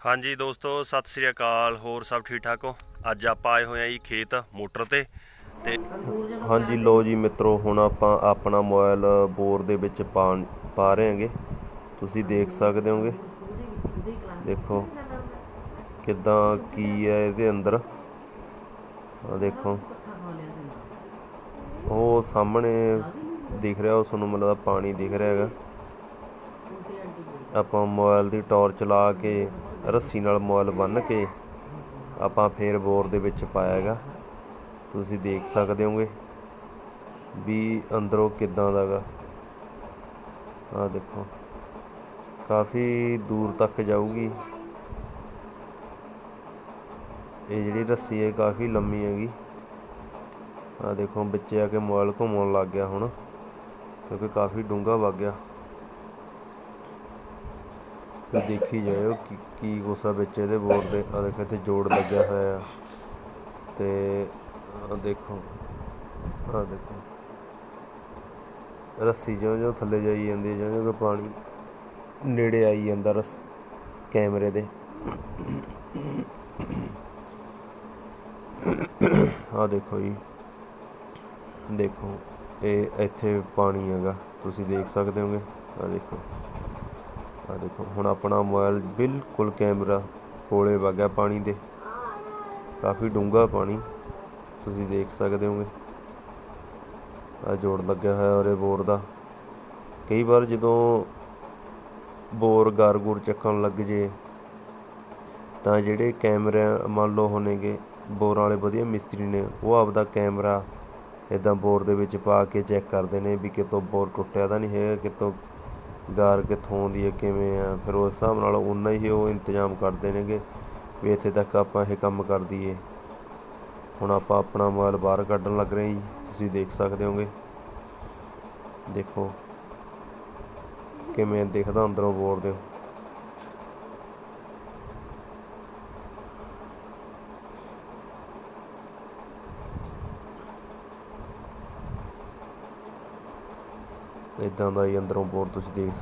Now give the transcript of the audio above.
ਹਾਂਜੀ ਦੋਸਤੋ, ਸਤਿ ਸ੍ਰੀ ਅਕਾਲ। ਹੋਰ ਸਭ ਠੀਕ ਠਾਕ ਹੋ? ਅੱਜ ਆਪਾਂ ਆਏ ਹੋਏ ਆ ਜੀ ਖੇਤ ਮੋਟਰ ਤੇ। ਤੇ ਹਾਂਜੀ ਲੋ ਜੀ ਮਿੱਤਰੋ, ਹੁਣ ਆਪਾਂ ਆਪਣਾ ਮੋਬਾਈਲ ਬੋਰ ਦੇ ਵਿੱਚ ਪਾ ਪਾ ਰਹੇ ਹਾਂਗੇ। ਤੁਸੀਂ ਦੇਖ ਸਕਦੇ ਹੋਗੇ। ਦੇਖੋ ਕਿੱਦਾਂ ਕੀ ਹੈ ਇਹਦੇ ਅੰਦਰ। ਆ ਦੇਖੋ। ਉਹ ਸਾਹਮਣੇ ਦਿਖ ਰਿਹਾ, ਉਹ ਤੁਹਾਨੂੰ ਮਤਲਬ ਪਾਣੀ ਦਿਖ ਰਿਹਾ ਹੈਗਾ। ਆਪਾਂ ਮੋਬਾਈਲ ਦੀ ਟਾਰਚ ਲਾ ਕੇ ਰੱਸੀ ਨਾਲ ਮੋਬਾਈਲ ਬੰਨ੍ਹ ਕੇ ਆਪਾਂ ਫੇਰ ਬੋਰ ਦੇ ਵਿੱਚ ਪਾਇਆ ਹੈਗਾ। ਤੁਸੀਂ ਦੇਖ ਸਕਦੇ ਹੋਗੇ ਵੀ ਅੰਦਰੋਂ ਕਿੱਦਾਂ ਦਾਗਾ ਆ ਦੇਖੋ, ਕਾਫੀ ਦੂਰ ਤੱਕ ਜਾਊਗੀ। ਇਹ ਜਿਹੜੀ ਰੱਸੀ ਹੈ ਕਾਫੀ ਲੰਮੀ ਹੈਗੀ। ਆ ਦੇਖੋ ਬੱਚੇ ਆ ਕੇ ਮੋਬਾਈਲ ਘੁੰਮਣ ਲੱਗ ਗਿਆ ਹੁਣ, ਕਿਉਂਕਿ ਕਾਫੀ ਡੂੰਘਾ ਵਗ ਗਿਆ। ਤੇ ਦੇਖੀ ਜਾਇਓ ਕਿ ਕੀ ਗੁੱਸਾ ਵਿੱਚ ਇਹਦੇ ਬੋਰਡ ਦੇ ਆ ਦੇਖੋ ਇੱਥੇ ਜੋੜ ਲੱਗਿਆ ਹੋਇਆ ਆ। ਤੇ ਆ ਦੇਖੋ ਆ ਦੇਖੋ। ਰੱਸੀ ਜਿਉਂ ਜਿਉਂ ਥੱਲੇ ਜਾਈ ਜਾਂਦੀ ਹੈ, ਜਿਉਂ ਜਿਉਂ ਪਾਣੀ ਨੇੜੇ ਆਈ ਜਾਂਦਾ ਰਸ ਕੈਮਰੇ ਦੇ। ਆ ਦੇਖੋ ਜੀ। ਦੇਖੋ, ਇਹ ਇੱਥੇ ਪਾਣੀ ਹੈਗਾ। ਤੁਸੀਂ ਦੇਖ ਸਕਦੇ ਹੋਗੇ। ਆ ਦੇਖੋ। ਆ ਦੇਖੋ, ਹੁਣ ਆਪਣਾ ਮੋਬਾਈਲ ਬਿਲਕੁਲ ਕੈਮਰਾ ਕੋਲੇ ਵਗਿਆ ਪਾਣੀ ਦੇ। ਕਾਫੀ ਡੂੰਘਾ ਪਾਣੀ, ਤੁਸੀਂ ਦੇਖ ਸਕਦੇ ਹੋਗੇ। ਆ ਜੋੜ ਲੱਗਿਆ ਹੋਇਆ ਔਰ ਬੋਰ ਦਾ। ਕਈ ਵਾਰ ਜਦੋਂ ਬੋਰ ਗਾਰਗੂਰ ਚੱਕਣ ਲੱਗ ਜੇ, ਤਾਂ ਜਿਹੜੇ ਕੈਮਰੇ ਮੰਨ ਲਓ ਹੋਣਗੇ ਬੋਰਾਂ ਵਾਲੇ ਵਧੀਆ ਮਿਸਤਰੀ ਨੇ, ਉਹ ਆਪਦਾ ਕੈਮਰਾ ਇਦਾਂ ਬੋਰ ਦੇ ਵਿੱਚ ਪਾ ਕੇ ਚੈੱਕ ਕਰਦੇ ਨੇ ਵੀ ਕਿਤੋਂ ਬੋਰ ਟੁੱਟਿਆ ਤਾਂ ਨਹੀਂ ਹੈਗਾ, ਕਿਤੋਂ ਗਾਰ ਕਿੱਥੋਂ ਆਉਂਦੀ ਹੈ, ਕਿਵੇਂ ਆ, ਫਿਰ ਉਸ ਹਿਸਾਬ ਨਾਲ ਉਨਾ ਹੀ ਉਹ ਇੰਤਜ਼ਾਮ ਕਰਦੇ ਨੇਗੇ ਵੀ ਇੱਥੇ ਤੱਕ ਆਪਾਂ ਇਹ ਕੰਮ ਕਰ ਦਈਏ। ਹੁਣ ਆਪਾਂ ਆਪਣਾ ਮੋਬਾਈਲ ਬਾਹਰ ਕੱਢਣ ਲੱਗ ਰਹੇ ਜੀ, ਤੁਸੀਂ ਦੇਖ ਸਕਦੇ ਹੋਗੇ। ਦੇਖੋ, ਕਿਵੇਂ ਦਿਖਦਾ ਅੰਦਰੋਂ ਬੋਰ ਦੇ। ਇਦਾਂ ਦਾ ਹੀ ਅੰਦਰੋਂ ਬੋਰ ਤੁਸੀਂ ਦੇਖ